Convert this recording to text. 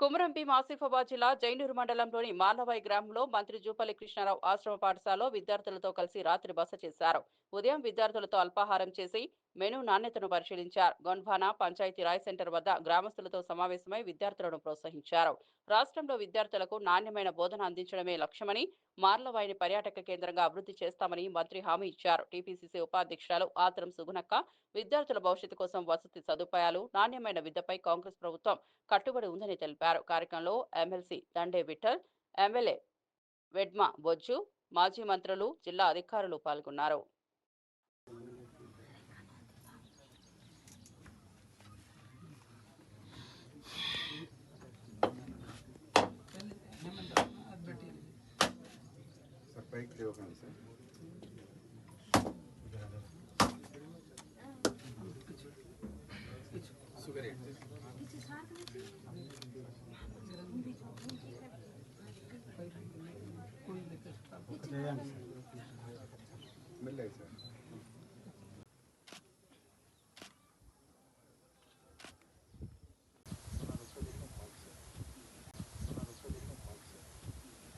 కుమరంభీం ఆసిఫాబాద్ జిల్లా జైనూరు మండలంలోని మాలవాయి గ్రామంలో మంత్రి జూపల్లి కృష్ణారావు ఆశ్రమ పాఠశాలలో విద్యార్థులతో కలిసి రాత్రి బస చేశారు. ఉదయం విద్యార్థులతో అల్పాహారం చేసి మెను నాణ్యతను పరిశీలించారు. గొన్భానా పంచాయతీ రాయ్ సెంటర్ వద్ద గ్రామస్తులతో సమావేశమై విద్యార్థులను ప్రోత్సహించారు. రాష్ట్రంలో విద్యార్థులకు నాణ్యమైన బోధన అందించడమే లక్ష్యమని మార్లవాయిని పర్యాటక కేంద్రంగా అభివృద్ధి చేస్తామని మంత్రి హామీ ఇచ్చారు. టీపీసీసీ ఉపాధ్యక్షురాలు ఆత్రం సుగుణక్క విద్యార్థుల భవిష్యత్తు కోసం వసతి సదుపాయాలు నాణ్యమైన విద్యపై కాంగ్రెస్ ప్రభుత్వం కట్టుబడి ఉందని తెలిపారు. కార్యక్రమంలో ఎమ్మెల్సీ దండే విఠల్ ఎమ్మెల్యే వెడ్మ బొజ్జు మాజీ మంత్రులు జిల్లా అధికారులు పాల్గొన్నారు. Baik, terima